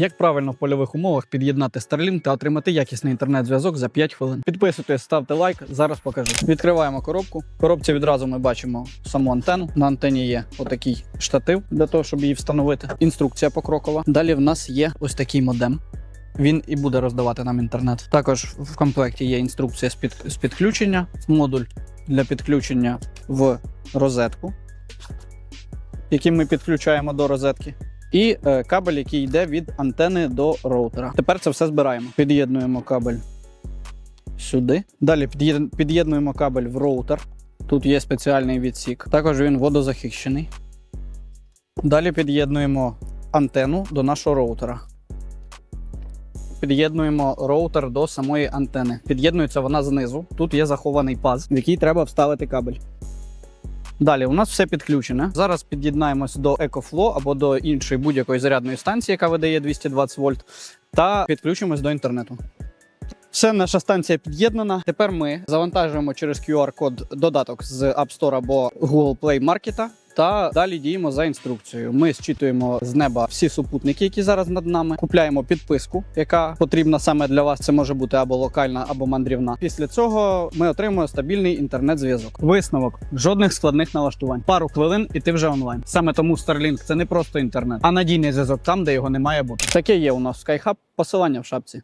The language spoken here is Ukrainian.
Як правильно в польових умовах під'єднати Starlink та отримати якісний інтернет-зв'язок за 5 хвилин. Підписуйтесь, ставте лайк. Зараз покажу. Відкриваємо коробку. В коробці відразу ми бачимо саму антенну. На антені є отакий штатив для того, щоб її встановити. Інструкція покрокова. Далі в нас є ось такий модем. Він і буде роздавати нам інтернет. Також в комплекті є інструкція з, під, з підключення, модуль для підключення в розетку, який ми підключаємо до розетки. І е, кабель, який йде від антени до роутера. Тепер це все збираємо. Під'єднуємо кабель сюди. Далі під'єднуємо кабель в роутер. Тут є спеціальний відсік. Також він водозахищений. Далі під'єднуємо антенну до нашого роутера. Під'єднуємо роутер до самої антени. Під'єднується вона знизу. Тут є захований паз, в який треба вставити кабель. Далі у нас все підключене. Зараз під'єднаємось до EcoFlow або до іншої будь-якої зарядної станції, яка видає 220 вольт, та підключимось до інтернету. Все, наша станція під'єднана. Тепер ми завантажуємо через QR-код додаток з App Store або Google Play Market та далі діємо за інструкцією. Ми зчитуємо з неба всі супутники, які зараз над нами. Купляємо підписку, яка потрібна саме для вас. Це може бути або локальна, або мандрівна. Після цього ми отримуємо стабільний інтернет-зв'язок. Висновок: жодних складних налаштувань. Пару хвилин і ти вже онлайн. Саме тому Starlink – це не просто інтернет, а надійний зв'язок там, де його не має бути. Таке є у нас SkyHub, посилання в шапці.